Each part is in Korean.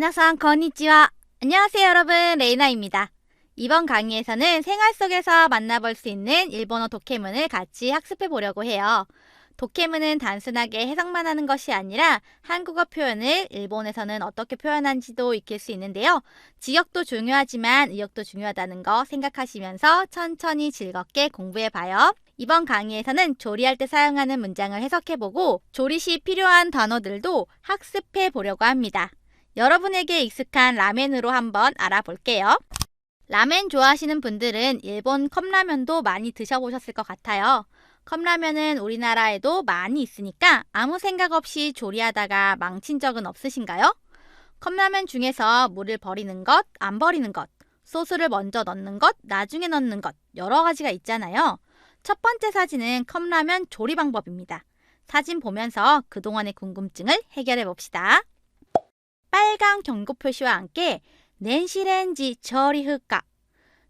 미나상 건니치와 안녕하세요 여러분 레이나입니다. 이번 강의에서는 생활 속에서 만나볼 수 있는 일본어 도케문을 같이 학습해 보려고 해요. 도케문은 단순하게 해석만 하는 것이 아니라 한국어 표현을 일본에서는 어떻게 표현하는지도 익힐 수 있는데요. 지역도 중요하지만 의역도 중요하다는 거 생각하시면서 천천히 즐겁게 공부해 봐요. 이번 강의에서는 조리할 때 사용하는 문장을 해석해 보고 조리 시 필요한 단어들도 학습해 보려고 합니다. 여러분에게 익숙한 라멘으로 한번 알아볼게요. 라멘 좋아하시는 분들은 일본 컵라면도 많이 드셔보셨을 것 같아요. 컵라면은 우리나라에도 많이 있으니까 아무 생각 없이 조리하다가 망친 적은 없으신가요? 컵라면 중에서 물을 버리는 것, 안 버리는 것, 소스를 먼저 넣는 것, 나중에 넣는 것, 여러 가지가 있잖아요. 첫 번째 사진은 컵라면 조리 방법입니다. 사진 보면서 그동안의 궁금증을 해결해 봅시다. 빨간 경고 표시와 함께 렌시렌지 조리 흑가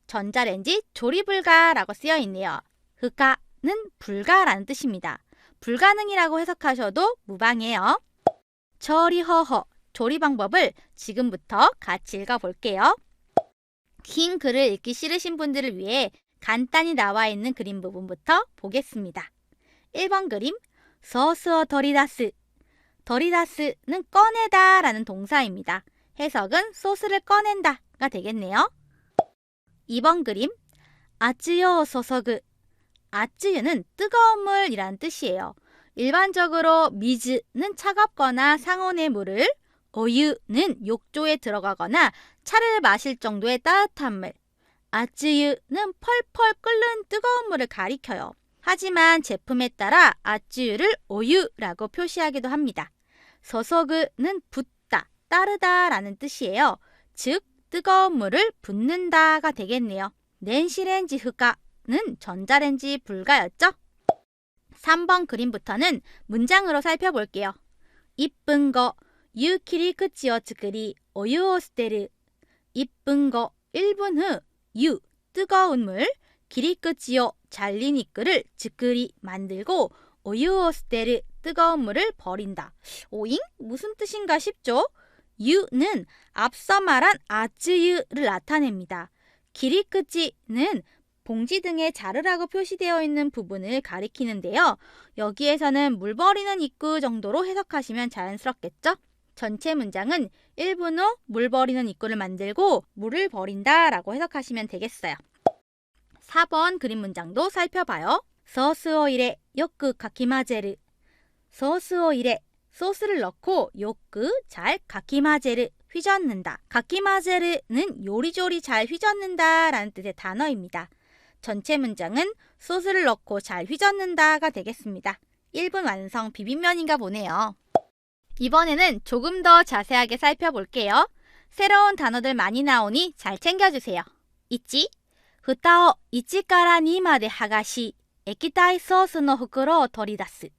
전자레인지 조리 불가라고 쓰여 있네요. 흑가는 불가라는 뜻입니다. 불가능이라고 해석하셔도 무방해요. 조리 허허 조리 방법을 지금부터 같이 읽어볼게요. 긴 글을 읽기 싫으신 분들을 위해 간단히 나와 있는 그림 부분부터 보겠습니다. 1번 그림 소스어 더리다스 더리다스는 꺼내다 라는 동사입니다. 해석은 소스를 꺼낸다가 되겠네요. 2번 그림 아쯔요 소서그 아쯔유는 뜨거운 물이란 뜻이에요. 일반적으로 미즈는 차갑거나 상온의 물을 어유는 욕조에 들어가거나 차를 마실 정도의 따뜻한 물 아쯔유는 펄펄 끓는 뜨거운 물을 가리켜요. 하지만 제품에 따라 아쯔유를 오유라고 표시하기도 합니다. 서서그는 붓다, 따르다라는 뜻이에요. 즉, 뜨거운 물을 붓는다가 되겠네요. 렌시렌지 흑가는 전자레인지 불가였죠? 3번 그림부터는 문장으로 살펴볼게요. 이쁜 거, 유키리 크치어 츠크리, 오유오 스테르. 이쁜 거, 1분 후, 유, 뜨거운 물, 기리 끝이요, 잘린 이끌을 즈크리 만들고, 오유오 스테르, 뜨거운 물을 버린다. 오잉? 무슨 뜻인가 싶죠? 유는 앞서 말한 아쯔유를 나타냅니다. 길이 끝이는 봉지 등에 자르라고 표시되어 있는 부분을 가리키는데요. 여기에서는 물 버리는 입구 정도로 해석하시면 자연스럽겠죠? 전체 문장은 1분 후 물 버리는 입구를 만들고 물을 버린다 라고 해석하시면 되겠어요. 4번 그림 문장도 살펴봐요. 이레 요크 가키마제르 소스오 이레 소스를 넣고 요크 잘 가키마제르 휘젓는다. 가키마제르는 요리조리 잘 휘젓는다 라는 뜻의 단어입니다. 전체 문장은 소스를 넣고 잘 휘젓는다가 되겠습니다. 1분 완성 비빔면인가 보네요. 이번에는 조금 더 자세하게 살펴볼게요. 새로운 단어들 많이 나오니 잘 챙겨주세요. 있지? 蓋を1から2まで剥がし、液体ソースの袋を取り出す。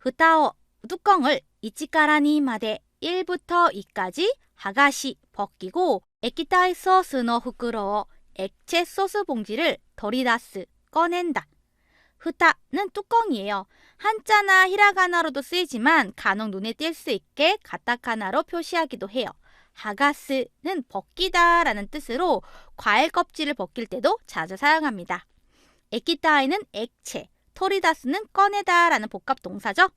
후타오 뚜껑을 이치까라니마데 1부터 2까지 하가시 벗기고 액기타이 소스노 후끄러워 액체 소스 봉지를 도리다스 꺼낸다. 후타는 뚜껑이에요. 한자나 히라가나로도 쓰이지만 간혹 눈에 띌 수 있게 가타카나로 표시하기도 해요. 하가스는 벗기다 라는 뜻으로 과일 껍질을 벗길 때도 자주 사용합니다. 에키타이는 액체, 토리다스는 꺼내다 라는 복합 동사죠.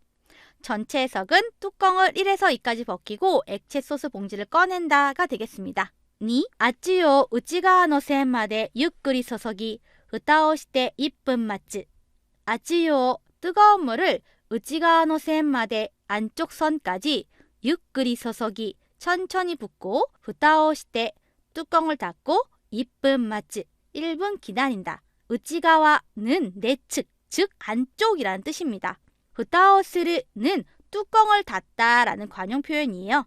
전체 해석은 뚜껑을 1에서 2까지 벗기고 액체 소스 봉지를 꺼낸다가 되겠습니다. 니 아찌요 우치가노 센마데 유끄리 소속이 후타오 시테 1분 마츠 아찌요 뜨거운 물을 우치가노 센마데 안쪽 선까지 유끄리 소속이 천천히 붓고 후타오 시테 뚜껑을 닫고 2분 마츠 1분 기다린다. 우치가와는 내 측, 즉 안쪽이라는 뜻입니다. 후타오스르는 뚜껑을 닫다라는 관용 표현이에요.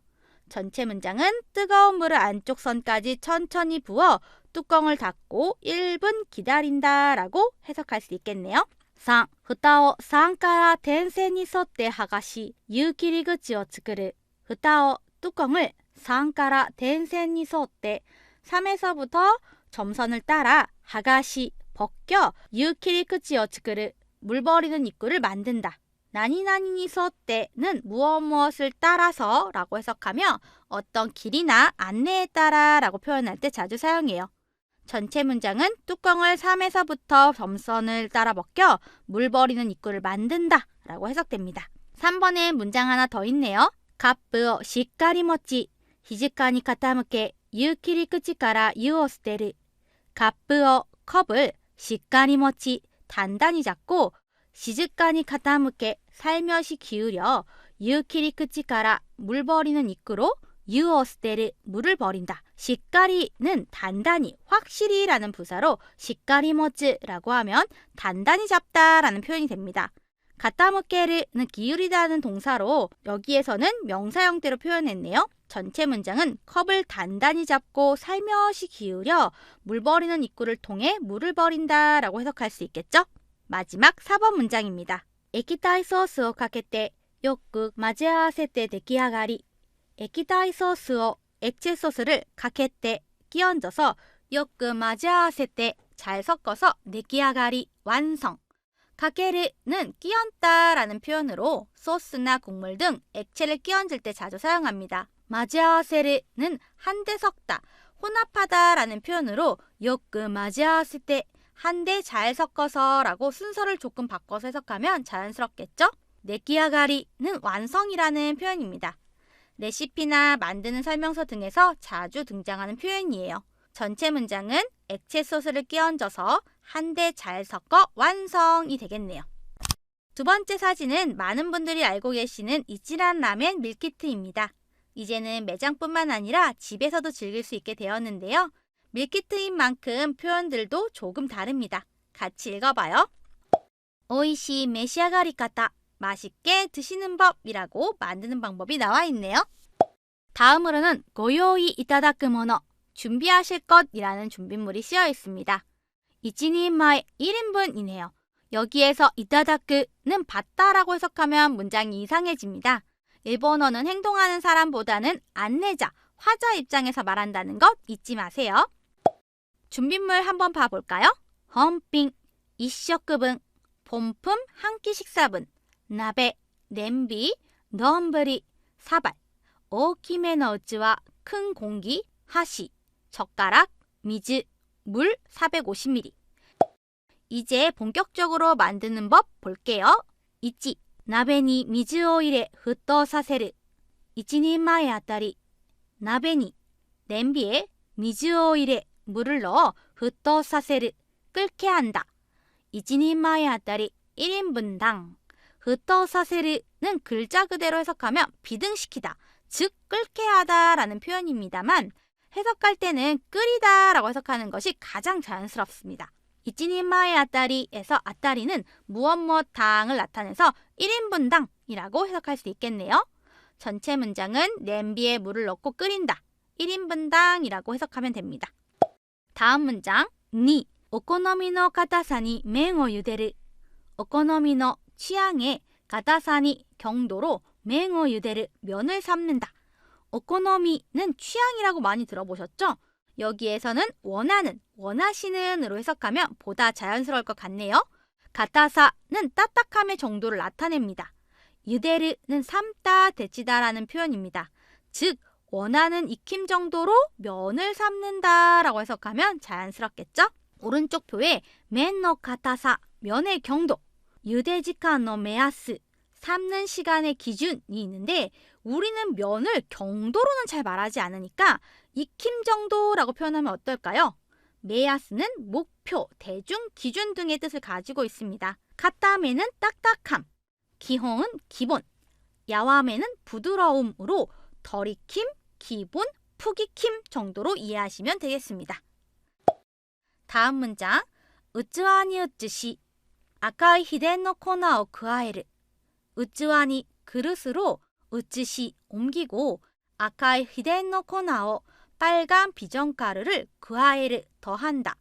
전체 문장은 뜨거운 물을 안쪽 선까지 천천히 부어 뚜껑을 닫고 1분 기다린다라고 해석할 수 있겠네요. 3. 蓋を3から点線に沿って剥がし、湯切り口を作る。蓋を 뚜껑을 3から点線に沿って 3에서부터 점선을 따라 하가시 벗겨 유키리 끝이어 츠크를 물 버리는 입구를 만든다. 나니나니니 소떼는 무엇 무엇을 따라서 라고 해석하며 어떤 길이나 안내에 따라 라고 표현할 때 자주 사용해요. 전체 문장은 뚜껑을 3에서부터 점선을 따라 벗겨 물 버리는 입구를 만든다 라고 해석됩니다. 3번에 문장 하나 더 있네요. 카프오 시까리 모치 히즈카니 카타무케 유키리 크치카라 유오 스테르 카프오 컵을 시까리 모치 단단히 잡고 시즈카니 카타무케 살며시 기울여 유키리 크치카라 물 버리는 입구로 유오 스테르 물을 버린다. 시까리는 단단히 확실히라는 부사로 시까리 모츠라고 하면 단단히 잡다라는 표현이 됩니다. 가타무케르는 기울이다는 동사로 여기에서는 명사 형태로 표현했네요. 전체 문장은 컵을 단단히 잡고 살며시 기울여 물 버리는 입구를 통해 물을 버린다 라고 해석할 수 있겠죠? 마지막 4번 문장입니다. 에키타이 소스を かけてよく混ぜ合わせて出来上がり 에키타이 소스を 액체 소스를 かけて 끼얹어서 よく混ぜ合わせて잘 섞어서 出来上がり 완성 가게르는 끼얹다라는 표현으로 소스나 국물 등 액체를 끼얹을 때 자주 사용합니다. 마지아세르는 한데 섞다, 혼합하다라는 표현으로 요크 마지아스 때 한데 잘 섞어서라고 순서를 조금 바꿔서 해석하면 자연스럽겠죠? 네끼아가리는 완성이라는 표현입니다. 레시피나 만드는 설명서 등에서 자주 등장하는 표현이에요. 전체 문장은 액체 소스를 끼얹어서 한데 잘 섞어 완성이 되겠네요. 두 번째 사진은 많은 분들이 알고 계시는 이치란 라멘 밀키트입니다. 이제는 매장뿐만 아니라 집에서도 즐길 수 있게 되었는데요. 밀키트인 만큼 표현들도 조금 다릅니다. 같이 읽어봐요. 오이시 메시아가리카타 맛있게 드시는 법이라고 만드는 방법이 나와 있네요. 다음으로는 고요이 이타다크 모노 준비하실 것이라는 준비물이 쓰여 있습니다. 1인마에 1인분이네요. 여기에서 이타다크는 받다라고 해석하면 문장이 이상해집니다. 일본어는 행동하는 사람보다는 안내자, 화자 입장에서 말한다는 것 잊지 마세요. 준비물 한번 봐볼까요? 험빙, 이셔급은, 본품 한 끼 식사분, 나베, 냄비, 너음브리, 사발, 오키메너 우츠와 큰 공기, 하시, 젓가락, 미즈, 물 450ml. 이제 본격적으로 만드는 법 볼게요. 이치 나베니 미즈오일에 흩떠 사세르. 이치니마에 아따리 나베니 냄비에 미즈오일에 물을 넣어 흩떠 사세르 끓게 한다. 이치니마에 아따리 1인분당 흩떠 사세르는 글자 그대로 해석하면 비등시키다, 즉 끓게 하다라는 표현입니다만 해석할 때는 끓이다 라고 해석하는 것이 가장 자연스럽습니다. 이치니마의 아따리에서 아따리는 무엇 무엇 당을 나타내서 1인분당이라고 해석할 수 있겠네요. 전체 문장은 냄비에 물을 넣고 끓인다. 1인분당이라고 해석하면 됩니다. 다음 문장 니 오코노미노 가타사니 맹오 유데르 오코노미노 취향의 가타사니 경도로 맹오 유데르 면을 삶는다. 오코노미는 취향이라고 많이 들어보셨죠? 여기에서는 원하는, 원하시는으로 해석하면 보다 자연스러울 것 같네요. 가타사는 따딱함의 정도를 나타냅니다. 유데르는 삶다, 데치다라는 표현입니다. 즉, 원하는 익힘 정도로 면을 삶는다 라고 해석하면 자연스럽겠죠? 오른쪽 표에 맨노 가타사, 면의 경도, 유데지카노 메야스, 삶는 시간의 기준이 있는데 우리는 면을 경도로는 잘 말하지 않으니까 익힘 정도라고 표현하면 어떨까요? 메야스는 목표, 대중, 기준 등의 뜻을 가지고 있습니다. 카타메는 딱딱함, 기홍은 기본, 야와메는 부드러움으로 덜 익힘, 기본, 푹 익힘 정도로 이해하시면 되겠습니다. 다음 문장, 우츠와니 우츠시, 아카이 히덴노 코나오 그아에르, 우츠와니 그릇으로 우츠시 옮기고 아카이 히덴노 코나오 빨간 비전가루를 그아에르 더한다.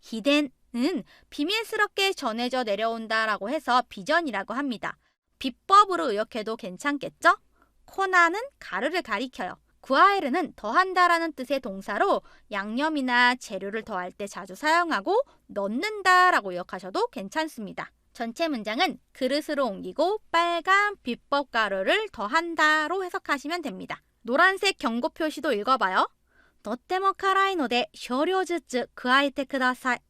히덴은 비밀스럽게 전해져 내려온다라고 해서 비전이라고 합니다. 비법으로 의역해도 괜찮겠죠? 코나는 가루를 가리켜요. 구아에르는 더한다라는 뜻의 동사로 양념이나 재료를 더할 때 자주 사용하고 넣는다라고 의역하셔도 괜찮습니다. 전체 문장은 그릇으로 옮기고 빨간 비법 가루를 더한다로 해석하시면 됩니다. 노란색 경고 표시도 읽어봐요. とっても辛いので少量ずつ加えてください.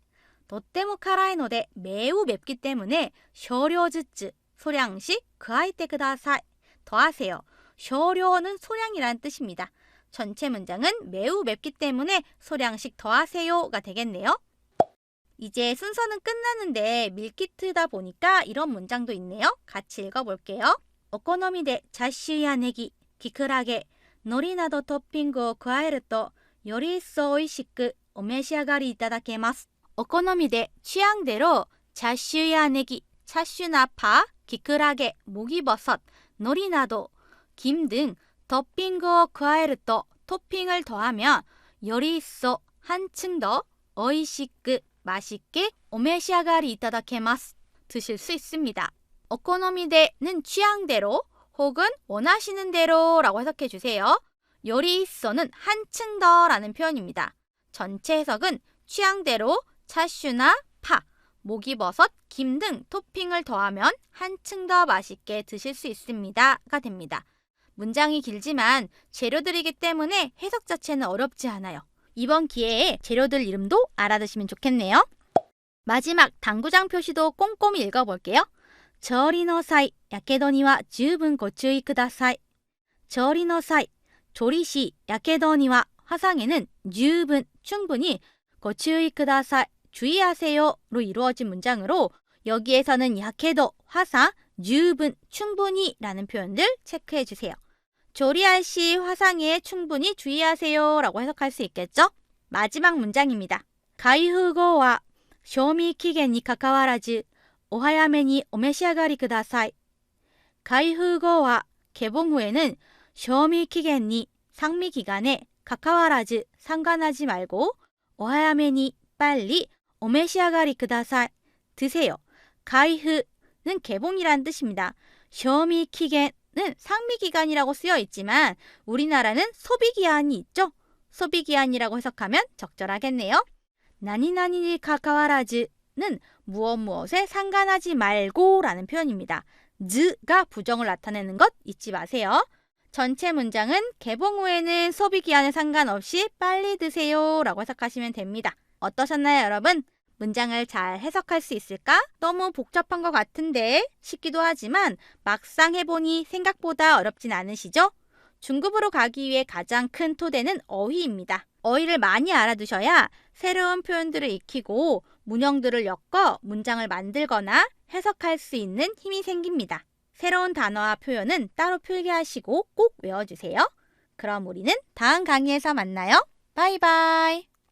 とっても辛いので 매우 맵기 때문에 少量ずつ 소량씩 加えてください. 더하세요. 少量는 소량이란 뜻입니다. 전체 문장은 매우 맵기 때문에 소량씩 더하세요가 되겠네요. 이제 순서는 끝났는데 밀키트다 보니까 이런 문장도 있네요. 같이 읽어볼게요. お好みでチャッシュやネギ、キクラゲ、海苔などトッピングを加えるとより一層美味しくお召し上がりいただけます。お好みで 취향대로 자슈야 네기, 차슈나 파, 기크라게, 목이버섯, 노리 나도, 김 등 더핑거 구아에르또 토핑을 더하면 요리 있어 한층 더 어이시크 맛있게 오메시아가리 이타다케마스 드실 수 있습니다. 오코노미데는 취향대로 혹은 원하시는 대로라고 해석해 주세요. 요리 있어는 한층 더라는 표현입니다. 전체 해석은 취향대로 차슈나 파, 목이버섯, 김 등 토핑을 더하면 한층 더 맛있게 드실 수 있습니다가 됩니다. 문장이 길지만 재료들이기 때문에 해석 자체는 어렵지 않아요. 이번 기회에 재료들 이름도 알아두시면 좋겠네요. 마지막 당구장 표시도 꼼꼼히 읽어볼게요. 저리노사이, 야케도니와 주분 고추이 쿠다사이. 저리노사이, 조리 시 야케도니와 화상에는 주분 충분히 쿠다사이 주의하세요로 이루어진 문장으로 여기에서는 야케도 화상 주분 충분히 라는 표현들 체크해 주세요. 조리할 시 화상에 충분히 주의하세요 라고 해석할 수 있겠죠? 마지막 문장입니다. 가이후고와 쇼미 기겐이 카카와라즈 오하야메니 오메시아가리 쿠다사이. 가이후고와 개봉 후에는 쇼미 기겐이 상미 기간에 카카와라즈 상관하지 말고 오하야메니 빨리 오메시아가리 쿠다사이 드세요. 가이흐는 개봉이란 뜻입니다. 쇼미 키겐 은 상미 기간이라고 쓰여 있지만 우리나라는 소비 기한이 있죠. 소비 기한이라고 해석하면 적절하겠네요. 나니나니니 카카와라즈는 무엇 무엇에 상관하지 말고 라는 표현입니다. 즈가 부정을 나타내는 것 잊지 마세요. 전체 문장은 개봉 후에는 소비 기한에 상관없이 빨리 드세요 라고 해석하시면 됩니다. 어떠셨나요, 여러분? 문장을 잘 해석할 수 있을까? 너무 복잡한 것 같은데 쉽기도 하지만 막상 해보니 생각보다 어렵진 않으시죠? 중급으로 가기 위해 가장 큰 토대는 어휘입니다. 어휘를 많이 알아두셔야 새로운 표현들을 익히고 문형들을 엮어 문장을 만들거나 해석할 수 있는 힘이 생깁니다. 새로운 단어와 표현은 따로 필기하시고 꼭 외워주세요. 그럼 우리는 다음 강의에서 만나요. 바이바이.